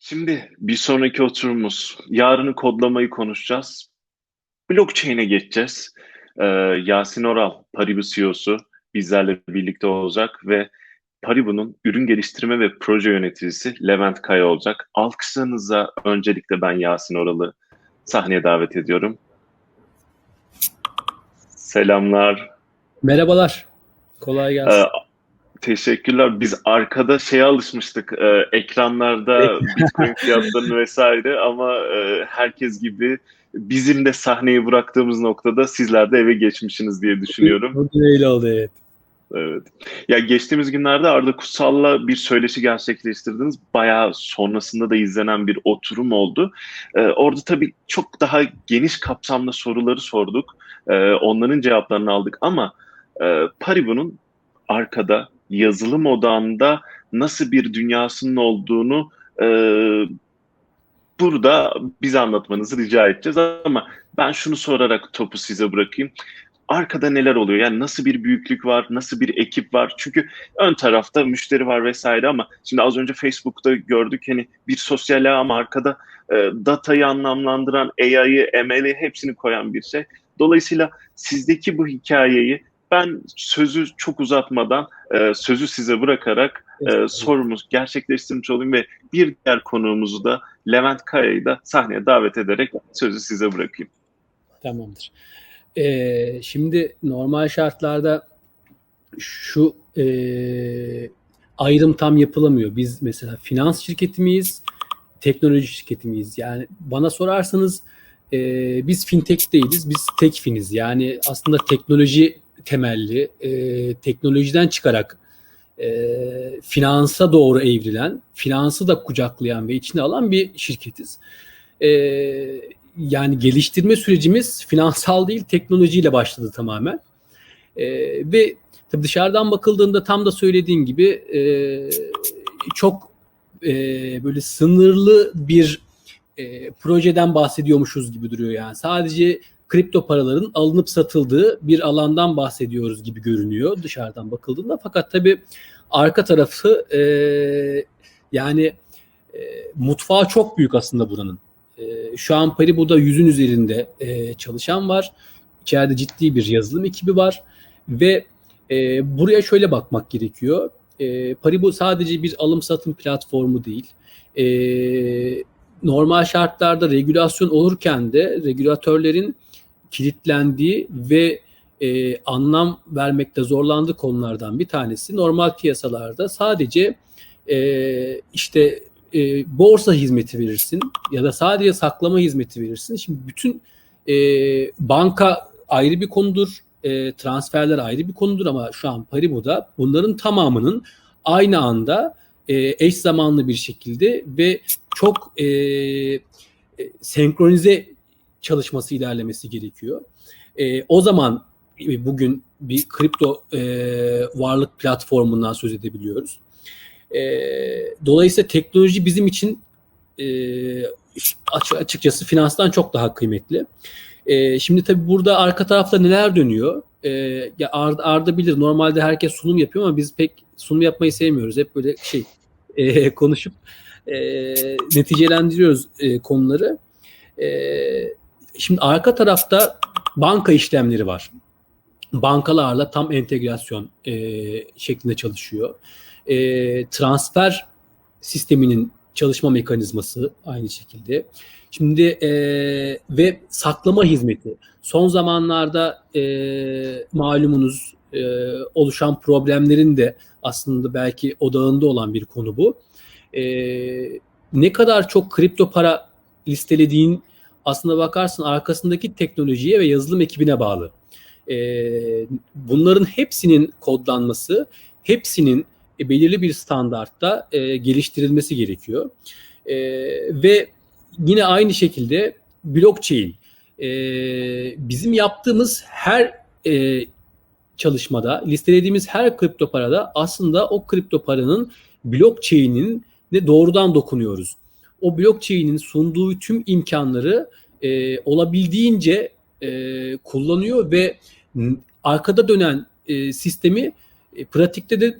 Şimdi bir sonraki oturumumuz. Yarını kodlamayı konuşacağız. Blockchain'e geçeceğiz. Ee, Yasin Oral, Paribu CEO'su bizlerle birlikte olacak ve Paribu'nun ürün geliştirme ve proje yöneticisi Levent Kaya olacak. Alkışlarınızla öncelikle ben Yasin Oral'ı sahneye davet ediyorum. Selamlar. Merhabalar. Kolay gelsin. Ee, teşekkürler. Biz arkada şeye alışmıştık. e, ekranlarda Bitcoin fiyatlarını vesaire ama e, herkes gibi bizim de sahneyi bıraktığımız noktada sizler de eve geçmişsiniz diye düşünüyorum. Bugün öyle oldu evet. Evet. Ya geçtiğimiz günlerde Arda Kutsal'la bir söyleşi gerçekleştirdiniz. Bayağı sonrasında da izlenen bir oturum oldu. Ee, orada tabii çok daha geniş kapsamda soruları sorduk. Ee, onların cevaplarını aldık ama e, Paribu'nun arkada yazılım odağında nasıl bir dünyasının olduğunu e, burada bize anlatmanızı rica edeceğiz ama ben şunu sorarak topu size bırakayım arkada neler oluyor? Yani nasıl bir büyüklük var, nasıl bir ekip var? Çünkü ön tarafta müşteri var vesaire ama şimdi az önce Facebook'ta gördük hani bir sosyal ağ ama arkada e, datayı anlamlandıran AI'yı, ML'i hepsini koyan bir şey. Dolayısıyla sizdeki bu hikayeyi ben sözü çok uzatmadan e, sözü size bırakarak e, sorumuz gerçekleştirmiş olayım ve bir diğer konuğumuzu da Levent Kaya'yı da sahneye davet ederek sözü size bırakayım. Tamamdır. Ee, şimdi normal şartlarda şu e, ayrım tam yapılamıyor. Biz mesela finans şirketi miyiz, teknoloji şirketi miyiz? Yani bana sorarsanız e, biz fintech değiliz, biz tekfiniz. Yani aslında teknoloji temelli, e, teknolojiden çıkarak e, finansa doğru evrilen, finansı da kucaklayan ve içine alan bir şirketiz. E, yani geliştirme sürecimiz finansal değil teknolojiyle başladı tamamen. E, ve tabii dışarıdan bakıldığında tam da söylediğim gibi e, çok e, böyle sınırlı bir e, projeden bahsediyormuşuz gibi duruyor yani. Sadece kripto paraların alınıp satıldığı bir alandan bahsediyoruz gibi görünüyor dışarıdan bakıldığında. Fakat tabii arka tarafı e, yani e, mutfağı çok büyük aslında buranın. E, şu an Paribu'da yüzün üzerinde e, çalışan var. İçeride ciddi bir yazılım ekibi var ve e, buraya şöyle bakmak gerekiyor. E, Paribu sadece bir alım satım platformu değil. E, normal şartlarda regülasyon olurken de regülatörlerin kilitlendiği ve e, anlam vermekte zorlandığı konulardan bir tanesi normal piyasalarda sadece e, işte e, borsa hizmeti verirsin ya da sadece saklama hizmeti verirsin. Şimdi bütün e, banka ayrı bir konudur, e, transferler ayrı bir konudur ama şu an Paribu'da bunların tamamının aynı anda e, eş zamanlı bir şekilde ve çok e, e, senkronize çalışması ilerlemesi gerekiyor. E, o zaman e, bugün bir kripto e, varlık platformundan söz edebiliyoruz. E, dolayısıyla teknoloji bizim için e, açıkçası finanstan çok daha kıymetli. E, şimdi tabii burada arka tarafta neler dönüyor? E, ya Arda, Arda bilir normalde herkes sunum yapıyor ama biz pek sunum yapmayı sevmiyoruz. Hep böyle şey e, konuşup e, neticelendiriyoruz e, konuları. E, şimdi arka tarafta banka işlemleri var. Bankalarla tam entegrasyon e, şeklinde çalışıyor e, transfer sisteminin çalışma mekanizması aynı şekilde. Şimdi e, ve saklama hizmeti. Son zamanlarda e, malumunuz e, oluşan problemlerin de aslında belki odağında olan bir konu bu. E, ne kadar çok kripto para listelediğin aslında bakarsın arkasındaki teknolojiye ve yazılım ekibine bağlı. E, bunların hepsinin kodlanması, hepsinin e, belirli bir standartta e, geliştirilmesi gerekiyor. E, ve yine aynı şekilde blockchain e, bizim yaptığımız her e, çalışmada listelediğimiz her kripto parada aslında o kripto paranın blockchain'in ne doğrudan dokunuyoruz. O blockchain'in sunduğu tüm imkanları e, olabildiğince e, kullanıyor ve arkada dönen e, sistemi e, pratikte de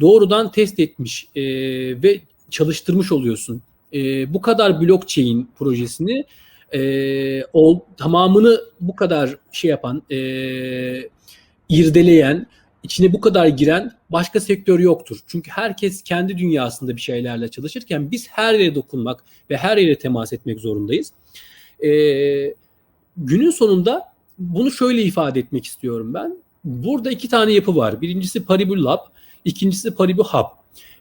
doğrudan test etmiş e, ve çalıştırmış oluyorsun. e, bu kadar blockchain projesini e, ol, tamamını bu kadar şey yapan, e, irdeleyen, içine bu kadar giren başka sektör yoktur. Çünkü herkes kendi dünyasında bir şeylerle çalışırken biz her yere dokunmak ve her yere temas etmek zorundayız. E, günün sonunda bunu şöyle ifade etmek istiyorum ben. Burada iki tane yapı var. Birincisi Paribu Lab, ikincisi Paribu Hub.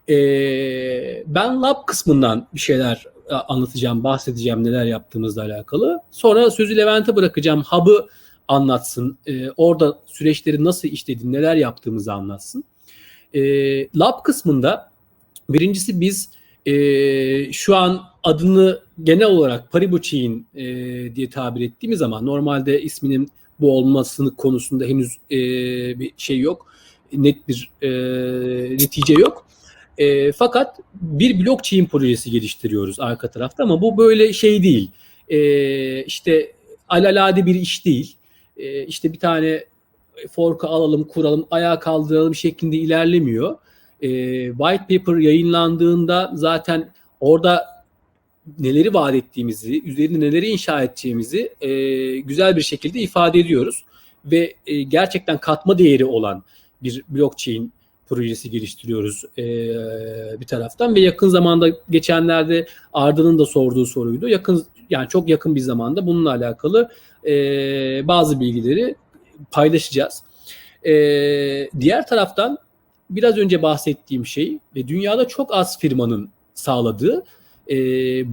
Ee, ben lab kısmından bir şeyler e, anlatacağım, bahsedeceğim neler yaptığımızla alakalı. Sonra sözü Levent'e bırakacağım. Hub'ı anlatsın. Ee, orada süreçleri nasıl işlediğini, neler yaptığımızı anlatsın. Ee, lab kısmında birincisi biz e, şu an adını genel olarak Paribu e, diye tabir ettiğimiz ama normalde isminin bu olmasını konusunda henüz e, bir şey yok. Net bir e, netice yok. E, fakat bir blockchain projesi geliştiriyoruz arka tarafta ama bu böyle şey değil. E, işte alalade bir iş değil. E, işte bir tane fork'u alalım, kuralım, ayağa kaldıralım şeklinde ilerlemiyor. E, white paper yayınlandığında zaten orada neleri vaat ettiğimizi, üzerinde neleri inşa edeceğimizi e, güzel bir şekilde ifade ediyoruz. Ve e, gerçekten katma değeri olan bir blockchain projesi geliştiriyoruz e, bir taraftan ve yakın zamanda geçenlerde Arda'nın da sorduğu soruydu. Yakın yani çok yakın bir zamanda bununla alakalı e, bazı bilgileri paylaşacağız. E, diğer taraftan biraz önce bahsettiğim şey ve dünyada çok az firmanın sağladığı e,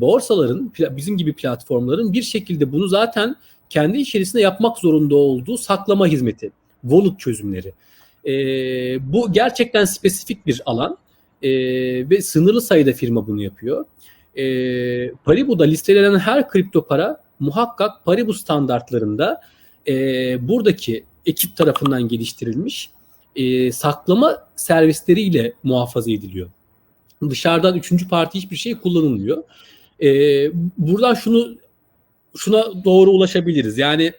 borsaların bizim gibi platformların bir şekilde bunu zaten kendi içerisinde yapmak zorunda olduğu saklama hizmeti, wallet çözümleri. E, bu gerçekten spesifik bir alan e, ve sınırlı sayıda firma bunu yapıyor. E, Paribu'da listelenen her kripto para muhakkak Paribu standartlarında e, buradaki ekip tarafından geliştirilmiş e, saklama servisleriyle muhafaza ediliyor. Dışarıdan üçüncü parti hiçbir şey kullanılmıyor. E, buradan şunu şuna doğru ulaşabiliriz. Yani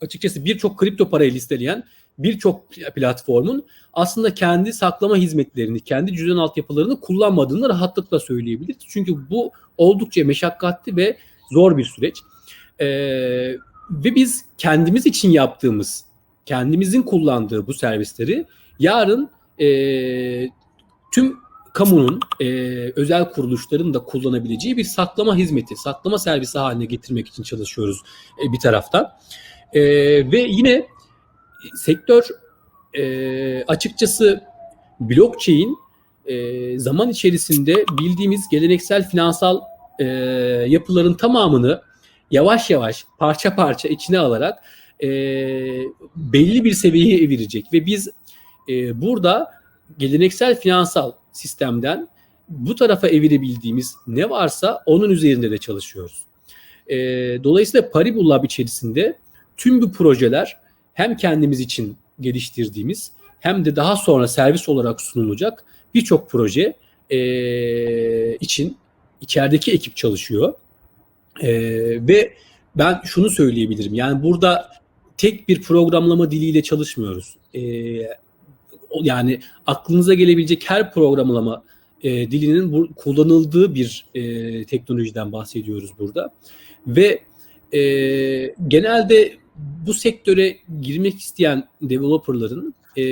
açıkçası birçok kripto parayı listeleyen birçok platformun aslında kendi saklama hizmetlerini, kendi cüzdan altyapılarını kullanmadığını rahatlıkla söyleyebiliriz. Çünkü bu oldukça meşakkatli ve zor bir süreç. Ee, ve biz kendimiz için yaptığımız, kendimizin kullandığı bu servisleri yarın e, tüm kamunun, e, özel kuruluşların da kullanabileceği bir saklama hizmeti, saklama servisi haline getirmek için çalışıyoruz e, bir taraftan. E, ve yine sektör e, açıkçası blockchain e, zaman içerisinde bildiğimiz geleneksel finansal e, yapıların tamamını yavaş yavaş parça parça içine alarak e, belli bir seviyeye evirecek ve biz e, burada geleneksel finansal sistemden bu tarafa evirebildiğimiz ne varsa onun üzerinde de çalışıyoruz. E, dolayısıyla Paribu Lab içerisinde tüm bu projeler hem kendimiz için geliştirdiğimiz hem de daha sonra servis olarak sunulacak birçok proje e, için içerideki ekip çalışıyor. E, ve ben şunu söyleyebilirim. Yani burada tek bir programlama diliyle çalışmıyoruz. E, yani aklınıza gelebilecek her programlama e, dilinin bu, kullanıldığı bir e, teknolojiden bahsediyoruz burada. Ve e, genelde bu sektöre girmek isteyen developerların e,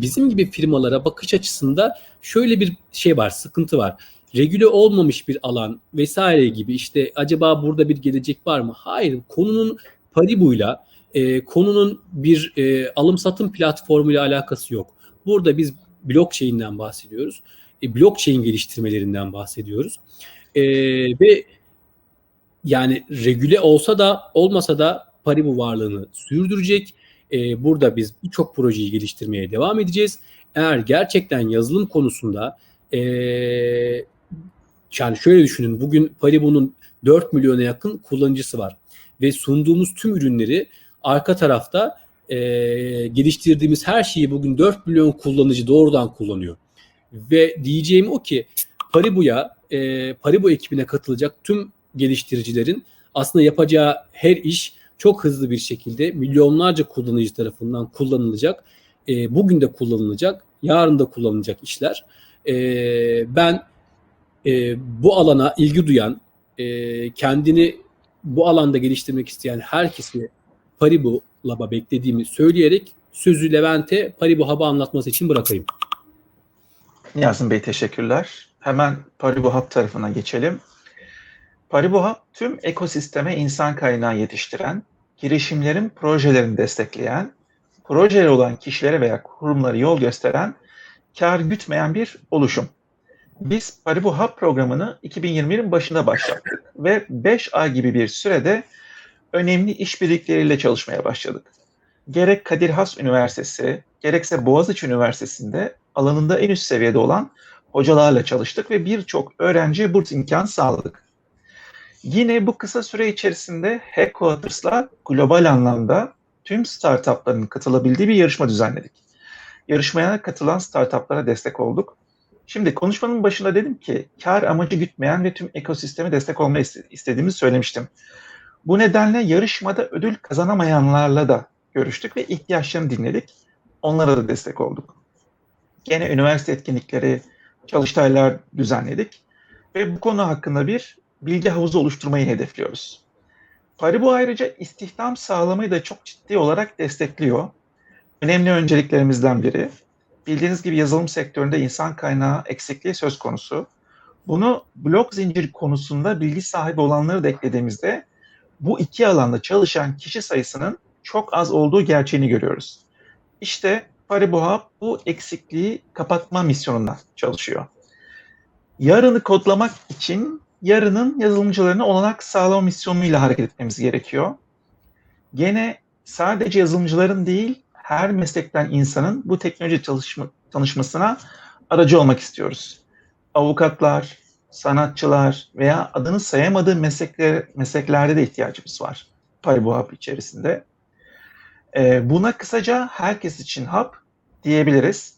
bizim gibi firmalara bakış açısında şöyle bir şey var, sıkıntı var. Regüle olmamış bir alan vesaire gibi işte acaba burada bir gelecek var mı? Hayır, konunun Paribu'yla, e, konunun bir e, alım satım platformuyla alakası yok. Burada biz blockchain'den bahsediyoruz. E, blockchain geliştirmelerinden bahsediyoruz. E, ve yani regüle olsa da olmasa da Paribu varlığını sürdürecek. E, burada biz birçok projeyi geliştirmeye devam edeceğiz. Eğer gerçekten yazılım konusunda e, yani şöyle düşünün bugün Paribu'nun 4 milyona yakın kullanıcısı var ve sunduğumuz tüm ürünleri arka tarafta e, geliştirdiğimiz her şeyi bugün 4 milyon kullanıcı doğrudan kullanıyor. Ve diyeceğim o ki Paribu'ya, e, Paribu ekibine katılacak tüm geliştiricilerin aslında yapacağı her iş çok hızlı bir şekilde milyonlarca kullanıcı tarafından kullanılacak. E, bugün de kullanılacak, yarın da kullanılacak işler. E, ben e, bu alana ilgi duyan, e, kendini bu alanda geliştirmek isteyen herkesi Paribu Lab'a beklediğimi söyleyerek sözü Levent'e Paribu Hub'ı anlatması için bırakayım. Niyazi Bey teşekkürler. Hemen Paribu Hub tarafına geçelim. Paribu Hub tüm ekosisteme insan kaynağı yetiştiren, girişimlerin projelerini destekleyen, projeleri olan kişilere veya kurumlara yol gösteren, kar gütmeyen bir oluşum. Biz Paribu Hub programını 2021'in başında başlattık ve 5 ay gibi bir sürede önemli işbirlikleriyle çalışmaya başladık. Gerek Kadir Has Üniversitesi, gerekse Boğaziçi Üniversitesi'nde alanında en üst seviyede olan hocalarla çalıştık ve birçok öğrenciye burs imkanı sağladık. Yine bu kısa süre içerisinde Headquarters'la global anlamda tüm startupların katılabildiği bir yarışma düzenledik. Yarışmaya katılan startuplara destek olduk. Şimdi konuşmanın başında dedim ki kar amacı gütmeyen ve tüm ekosisteme destek olmayı istediğimizi söylemiştim. Bu nedenle yarışmada ödül kazanamayanlarla da görüştük ve ihtiyaçlarını dinledik. Onlara da destek olduk. Gene üniversite etkinlikleri, çalıştaylar düzenledik ve bu konu hakkında bir bilgi havuzu oluşturmayı hedefliyoruz. Paribu ayrıca istihdam sağlamayı da çok ciddi olarak destekliyor. Önemli önceliklerimizden biri. Bildiğiniz gibi yazılım sektöründe insan kaynağı eksikliği söz konusu. Bunu blok zincir konusunda bilgi sahibi olanları da eklediğimizde bu iki alanda çalışan kişi sayısının çok az olduğu gerçeğini görüyoruz. İşte Paribu Hub bu eksikliği kapatma misyonundan çalışıyor. Yarını kodlamak için yarının yazılımcılarına olanak sağlama misyonuyla hareket etmemiz gerekiyor. Gene sadece yazılımcıların değil, her meslekten insanın bu teknoloji çalışma, tanışmasına aracı olmak istiyoruz. Avukatlar, sanatçılar veya adını sayamadığı meslekler, mesleklerde de ihtiyacımız var Paribu Hub içerisinde. Ee, buna kısaca herkes için Hub diyebiliriz.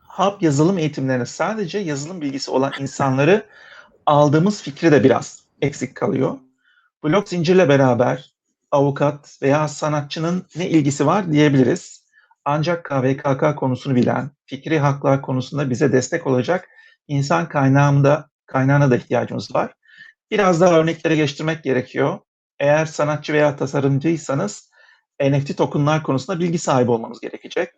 Hub yazılım eğitimlerine sadece yazılım bilgisi olan insanları aldığımız fikri de biraz eksik kalıyor. Blok zincirle beraber avukat veya sanatçının ne ilgisi var diyebiliriz. Ancak KVKK konusunu bilen, fikri haklar konusunda bize destek olacak insan kaynağında, kaynağına da ihtiyacımız var. Biraz daha örneklere geçtirmek gerekiyor. Eğer sanatçı veya tasarımcıysanız NFT tokenlar konusunda bilgi sahibi olmamız gerekecek.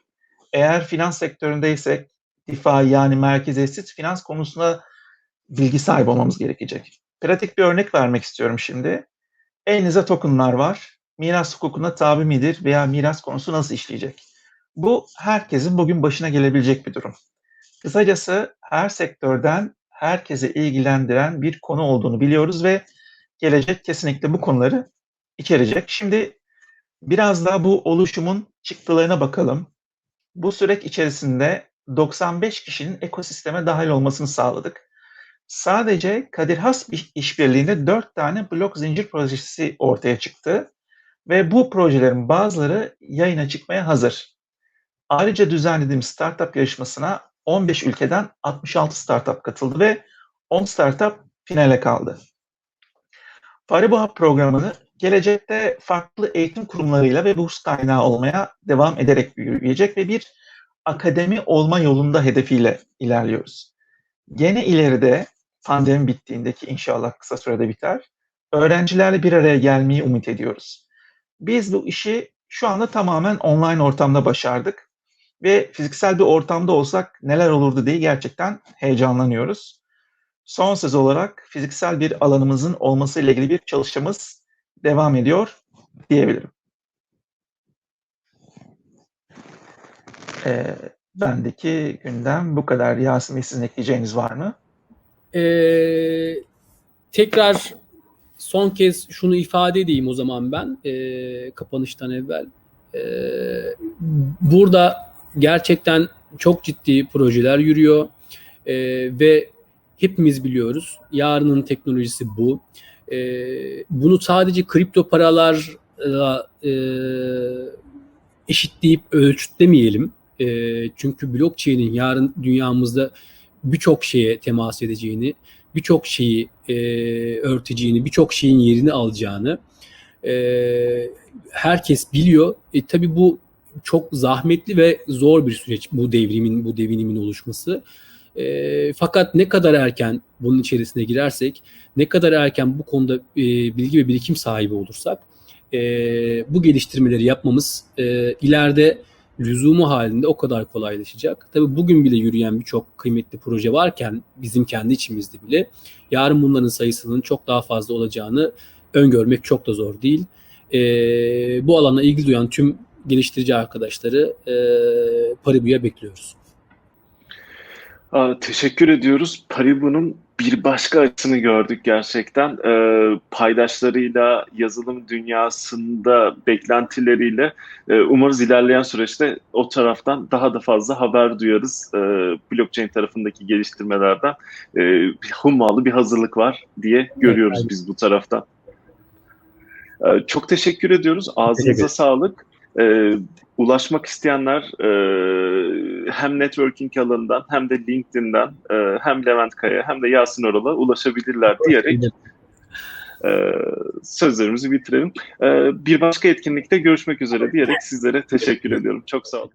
Eğer finans sektöründeysek DeFi yani merkeziyetsiz finans konusunda bilgi sahibi olmamız gerekecek. Pratik bir örnek vermek istiyorum şimdi. Elinizde tokenlar var. Miras hukukuna tabi midir veya miras konusu nasıl işleyecek? Bu herkesin bugün başına gelebilecek bir durum. Kısacası her sektörden herkese ilgilendiren bir konu olduğunu biliyoruz ve gelecek kesinlikle bu konuları içerecek. Şimdi biraz daha bu oluşumun çıktılarına bakalım. Bu süreç içerisinde 95 kişinin ekosisteme dahil olmasını sağladık. Sadece Kadir Has işbirliğinde 4 tane blok zincir projesi ortaya çıktı ve bu projelerin bazıları yayına çıkmaya hazır. Ayrıca düzenlediğim startup yarışmasına 15 ülkeden 66 startup katıldı ve 10 startup finale kaldı. Faribu Hub programını gelecekte farklı eğitim kurumlarıyla ve burs kaynağı olmaya devam ederek büyüyecek ve bir akademi olma yolunda hedefiyle ilerliyoruz. Gene ileride pandemi bittiğindeki inşallah kısa sürede biter. Öğrencilerle bir araya gelmeyi umut ediyoruz. Biz bu işi şu anda tamamen online ortamda başardık ve fiziksel bir ortamda olsak neler olurdu diye gerçekten heyecanlanıyoruz. Son söz olarak fiziksel bir alanımızın olması ile ilgili bir çalışmamız devam ediyor diyebilirim. Ee, bendeki gündem bu kadar. Bey sizin ekleyeceğiniz var mı? Ee, tekrar son kez şunu ifade edeyim o zaman ben e, kapanıştan evvel. E, burada gerçekten çok ciddi projeler yürüyor e, ve hepimiz biliyoruz yarının teknolojisi bu. E, bunu sadece kripto paralarla e, eşitleyip ölçütlemeyelim. E, çünkü blockchain'in yarın dünyamızda birçok şeye temas edeceğini, birçok şeyi e, örteceğini, birçok şeyin yerini alacağını e, herkes biliyor. E, tabii bu çok zahmetli ve zor bir süreç bu devrimin, bu devinimin oluşması. E, fakat ne kadar erken bunun içerisine girersek, ne kadar erken bu konuda e, bilgi ve birikim sahibi olursak, e, bu geliştirmeleri yapmamız e, ileride lüzumu halinde o kadar kolaylaşacak. Tabii bugün bile yürüyen birçok kıymetli proje varken bizim kendi içimizde bile yarın bunların sayısının çok daha fazla olacağını öngörmek çok da zor değil. E, bu alana ilgi duyan tüm geliştirici arkadaşları e, Paribu'ya bekliyoruz. Aa, teşekkür ediyoruz. Paribu'nun bir başka açısını gördük gerçekten. Ee, paydaşlarıyla, yazılım dünyasında beklentileriyle e, umarız ilerleyen süreçte o taraftan daha da fazla haber duyarız. Ee, blockchain tarafındaki geliştirmelerden e, bir hummalı bir hazırlık var diye görüyoruz aynen. biz bu taraftan. Ee, çok teşekkür ediyoruz. Ağzınıza ederim. sağlık. Ee, ulaşmak isteyenler e, hem networking alanından hem de LinkedIn'den e, hem Levent Kaya hem de Yasin Oral'a ulaşabilirler diyerek e, sözlerimizi bitirelim. E, bir başka etkinlikte görüşmek üzere diyerek sizlere teşekkür ediyorum. Çok sağ olun.